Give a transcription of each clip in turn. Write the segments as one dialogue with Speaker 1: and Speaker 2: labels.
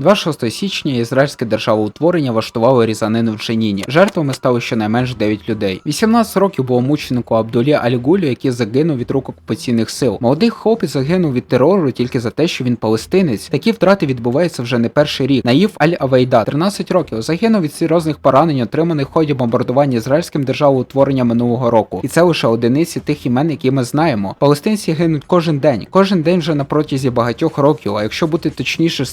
Speaker 1: 26 січня ізраїльське державоутворення влаштувало різанину в Дженіні. Жертвами стало щонайменш 9 людей. 18 років було мученику Абдулі Аль-Гулю, який загинув від рук окупаційних сил. Молодий хлопець загинув від терору тільки за те, що він палестинець. Такі втрати відбуваються вже не перший рік. Наїв Аль-Авейда, 13 років, загинув від серйозних поранень, отриманих в ході бомбардування ізраїльським державоутворенням минулого року. І це лише одиниці тих імен, які ми знаємо. Палестинці гинуть кожен день, кожен день вже на протязі багатьох років. А якщо бути точніше, з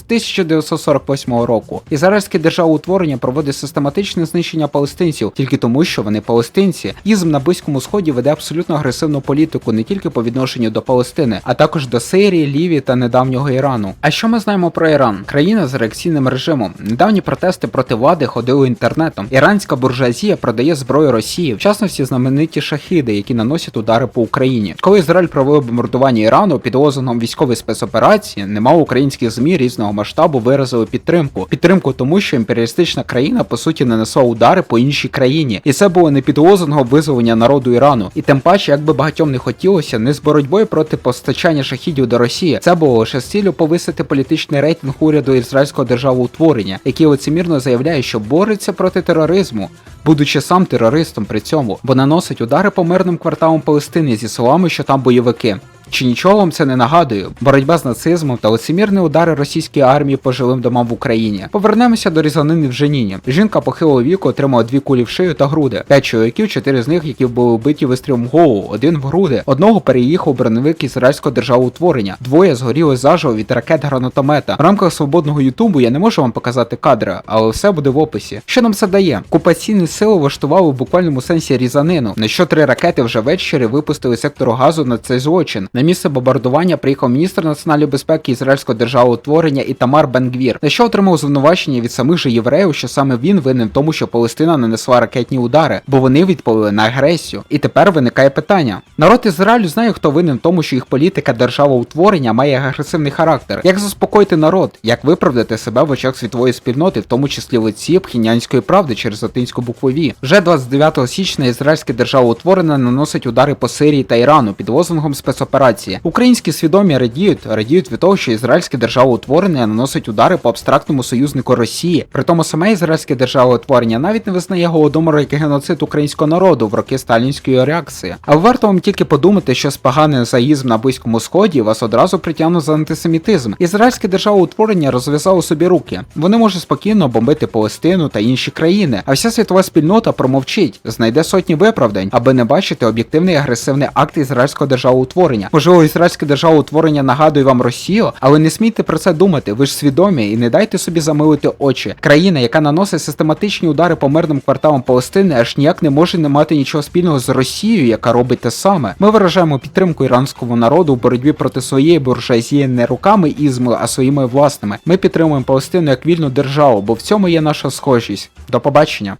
Speaker 1: 1948 року. Ізраїльське державоутворення проводить систематичне знищення палестинців тільки тому, що вони палестинці. Ізм на близькому сході веде абсолютно агресивну політику не тільки по відношенню до Палестини, а також до Сирії, Лівії та недавнього Ірану. А що ми знаємо про Іран? Країна з реакційним режимом. Недавні протести проти влади ходили інтернетом. Іранська буржуазія продає зброю Росії, в частності знамениті шахіди, які наносять удари по Україні. Коли Ізраїль провів бомбардування Ірану під лозунгом військової спецоперації, немало українських змі різного масштабу виразили підтримку. Підтримку тому, що імперіалістична країна по суті нанесла удари по іншій країні, і це було не під лозунгом визволення народу Ірану. І тим паче, як би багатьом не хотілося, не з боротьбою проти постачання шахідів до Росії. Це було лише з ціллю повисити політичний рейтинг уряду ізраїльського державоутворення, який лицемірно заявляє, що бореться проти тероризму. Будучи сам терористом при цьому, бо наносить удари по мирним кварталам Палестини зі словами, що там бойовики. Чи нічого вам це не нагадує? Боротьба з нацизмом та лицемірні удари російської армії по жилим домам в Україні. Повернемося до різанини в Женіні. Жінка похилого віку отримала дві кулі в шию та груди. П'ять чоловіків, чотири з них, які були вбиті вистрілом голову, один в груди. Одного переїхав броневик ізраїльського державоутворення. Двоє згоріли заживо від ракет гранатомета. В рамках свободного ютубу я не можу вам показати кадри, але все буде в описі. Що нам це дає? Окупаційні сили влаштували в буквальному сенсі різанину, на що три ракети вже ввечері випустили сектору газу на цей злочин. На місце бомбардування приїхав міністр національної безпеки ізраїльського державоутворення Ітамар Бенгвір, на що отримав звинувачення від самих же євреїв, що саме він винен в тому, що Палестина нанесла ракетні удари, бо вони відповіли на агресію. І тепер виникає питання: народ Ізраїлю знає, хто винен в тому, що їх політика державоутворення має агресивний характер. Як заспокоїти народ, як виправдати себе в очах світової спільноти, в тому числі лиці пхінянської правди через латинську букву Ві. Вже 29 січня ізраїльське державоутворення наносить удари по Сирії та Ірану під лозунгом спецоперації. Українські свідомі радіють, радіють від того, що ізраїльське державоутворення наносить удари по абстрактному союзнику Росії. При тому саме ізраїльське державоутворення навіть не визнає голодомору як геноцид українського народу в роки сталінської реакції. А варто вам тільки подумати, що споганий заїзм на близькому сході вас одразу притягнуть за антисемітизм. Ізраїльське державоутворення розв'язало собі руки. Вони можуть спокійно бомбити Палестину та інші країни. А вся світова спільнота промовчить, знайде сотні виправдань, аби не бачити об'єктивний агресивний акт ізраїльського державоутворення. Можливо, ізраїльське державоутворення нагадує вам Росію, але не смійте про це думати. Ви ж свідомі і не дайте собі замилити очі. Країна, яка наносить систематичні удари по мирним кварталам Палестини, аж ніяк не може не мати нічого спільного з Росією, яка робить те саме. Ми виражаємо підтримку іранському народу у боротьбі проти своєї буржуазії не руками ізму, а своїми власними. Ми підтримуємо Палестину як вільну державу, бо в цьому є наша схожість. До побачення.